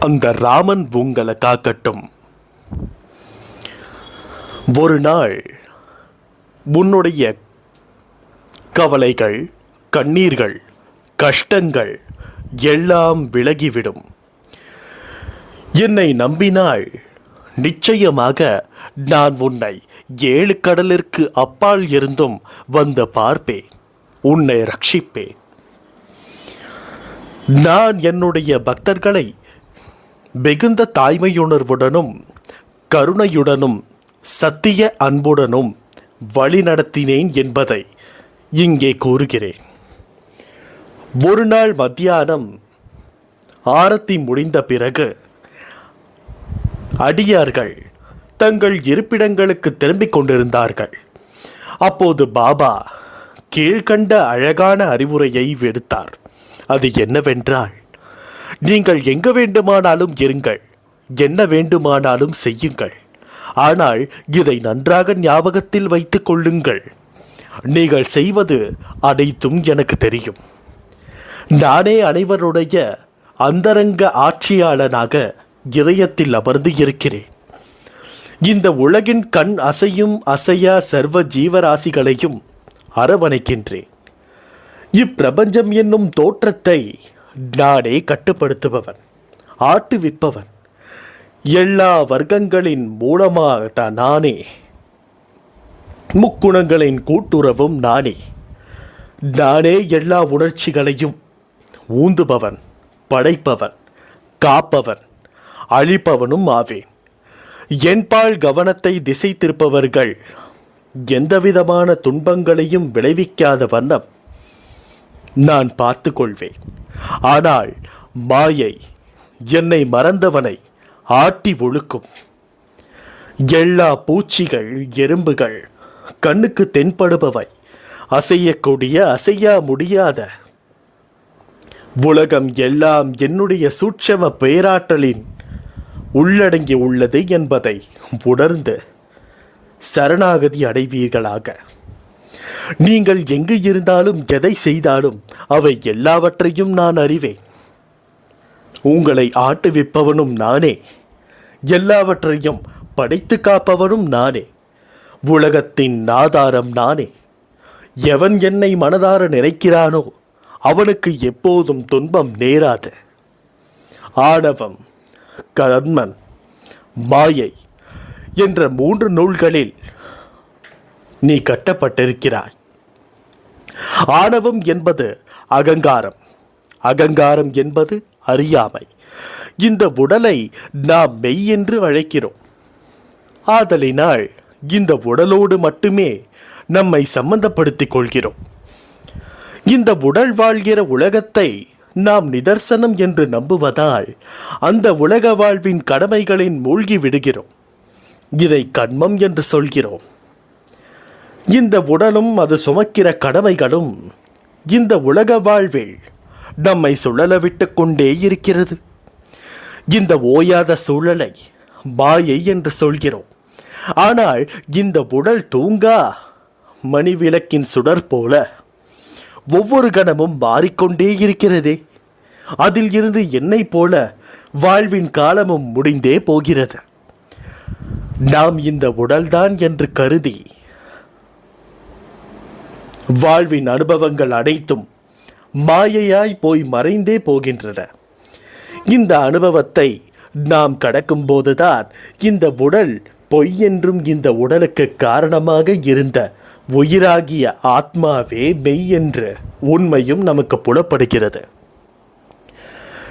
அந்த ராமன் உங்களை காக்கட்டும். ஒரு நாள் உன்னுடைய கவலைகள் கண்ணீர்கள் கஷ்டங்கள் எல்லாம் விலகிவிடும். என்னை நம்பினால் நிச்சயமாக நான் உன்னை ஏழு கடலிற்கு அப்பால் இருந்தும் வந்து பார்ப்பேன். உன்னை ரட்சிப்பேன். நான் என்னுடைய பக்தர்களை மிகுந்த தாய்மையுணர்வுடனும் கருணையுடனும் சத்திய அன்புடனும் வழிநடத்தினேன் என்பதை இங்கே கூறுகிறேன். ஒரு நாள் மத்தியானம் ஆரத்தி முடிந்த பிறகு அடியார்கள் தங்கள் இருப்பிடங்களுக்கு திரும்பிக் கொண்டிருந்தார்கள். அப்போது பாபா கீழ்கண்ட அழகான அறிவுரையை விடுத்தார். அது என்னவென்றால் நீங்கள் எங்க வேண்டுமானாலும் இருங்கள். என்ன வேண்டுமானாலும் செய்யுங்கள். ஆனால் இதை நன்றாக ஞாபகத்தில் வைத்து கொள்ளுங்கள். நீங்கள் செய்வது அனைத்தும் எனக்கு தெரியும். நானே அனைவருடைய அந்தரங்க ஆட்சியாளனாக இதயத்தில் அமர்ந்து இருக்கிறேன். இந்த உலகின் கண் அசையும் அசையா சர்வ ஜீவராசிகளையும் அரவணைக்கின்றேன். இப்பிரபஞ்சம் என்னும் தோற்றத்தை நானே கட்டுப்படுத்துபவன் ஆட்டுவிப்பவன் எல்லா வர்க்கங்களின் மூலமாக தான் நானே. முக்குணங்களின் கூட்டுறவும் நானே. நானே எல்லா உணர்ச்சிகளையும் ஊந்துபவன் படைப்பவன் காப்பவன் அழிப்பவனும் ஆவேன். என்பால் கவனத்தை திசை திருப்பவர்கள் எந்தவிதமான துன்பங்களையும் விளைவிக்காத வண்ணம் நான் பார்த்து கொள்வேன் ஆனால் மாயை என்னை மறந்தவனை ஆட்டி ஒழுக்கும். எல்லா பூச்சிகள் எறும்புகள் கண்ணுக்கு தென்படுபவை. அசையக்கூடிய அசையா முடியாத. உலகம் எல்லாம் என்னுடைய சூட்சம பேராற்றலின் உள்ளடங்கி உள்ளது என்பதை உணர்ந்து சரணாகதி அடைவீர்களாக. நீங்கள் எங்கு இருந்தாலும் எதை செய்தாலும் அவை எல்லாவற்றையும் நான் அறிவேன். உங்களை ஆட்டுவிப்பவனும் நானே. எல்லாவற்றையும் படைத்து காப்பவனும் நானே. உலகத்தின் ஆதாரம் நானே. எவன் என்னை மனதார நினைக்கிறானோ அவனுக்கு எப்போதும் துன்பம் நேராது. ஆணவம் கர்மன் மாயை என்ற மூன்று நூல்களில் நீ கட்டப்பட்டிருக்கிறாய். ஆணவம் என்பது அகங்காரம். அகங்காரம் என்பது அறியாமை. இந்த உடலை நாம் மெய் என்று அழைக்கிறோம். ஆதலினால் இந்த உடலோடு மட்டுமே நம்மை சம்பந்தப்படுத்திக் கொள்கிறோம். இந்த உடல் வாழ்கிற உலகத்தை நாம் நிதர்சனம் என்று நம்புவதால் அந்த உலக வாழ்வின் கடமைகளின் மூழ்கி விடுகிறோம். இதை கண்மம் என்று சொல்கிறோம். இந்த உடலும் அது சுமக்கிற கடமைகளும் இந்த உலக வாழ்வில் நம்மை சுழல விட்டு கொண்டே இருக்கிறது. இந்த ஓயாத சூழலை மாயை என்று சொல்கிறோம். ஆனால் இந்த உடல் தூங்கா மணி விளக்கின் சுடர் போல ஒவ்வொரு கணமும் மாறிக்கொண்டே இருக்கிறதே. அதில் இருந்து என்னை போல வாழ்வின் காலமும் முடிந்தே போகிறது. நாம் இந்த உடல்தான் என்று கருதி வாழ்வின் அனுபவங்கள் அனைத்தும் மாயையாய் போய் மறைந்தே போகின்றன. இந்த அனுபவத்தை நாம் கடக்கும் போதுதான் இந்த உடல் பொய் என்றும் இந்த உடலுக்கு காரணமாக இருந்த உயிராகிய ஆத்மாவே மெய் என்ற உண்மையும் நமக்கு புலப்படுகிறது.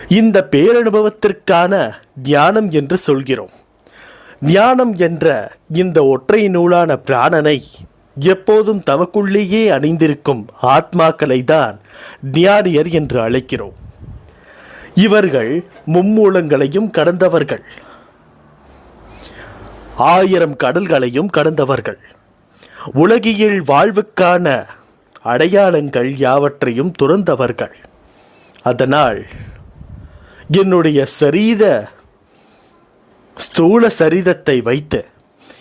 இந்த பேரனுபவத்திற்கான ஞானம் என்று சொல்கிறோம். ஞானம் என்ற இந்த ஒற்றை நூலான பிராணனை எப்போதும் தமக்குள்ளேயே அணிந்திருக்கும் ஆத்மாக்களை தான் ஞானியர் என்று அழைக்கிறோம். இவர்கள் மும்மூலங்களையும் கடந்தவர்கள். ஆயிரம் கடல்களையும் கடந்தவர்கள். உலகியல் வாழ்வுக்கான அடையாளங்கள் யாவற்றையும் துறந்தவர்கள். அதனால் என்னுடைய சரீத ஸ்தூல சரிதத்தை வைத்து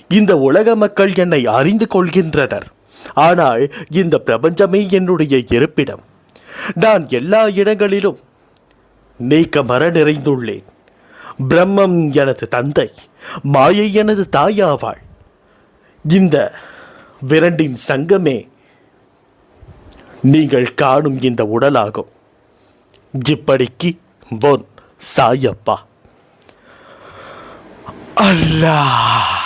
இந்த உலக மக்கள் என்னை அறிந்து கொள்கின்றனர். ஆனால் இந்த பிரபஞ்சமே என்னுடைய இருப்பிடம். நான் எல்லா இடங்களிலும் நீக்க மர நிறைந்துள்ளேன். பிரம்மம் எனது தந்தை மாயை எனது தாயாவாள். இந்த விரண்டின் சங்கமே நீங்கள் காணும் இந்த உடலாகும். இப்படிக்கு ஒன் சாயப்பா. அல்லாஹ்.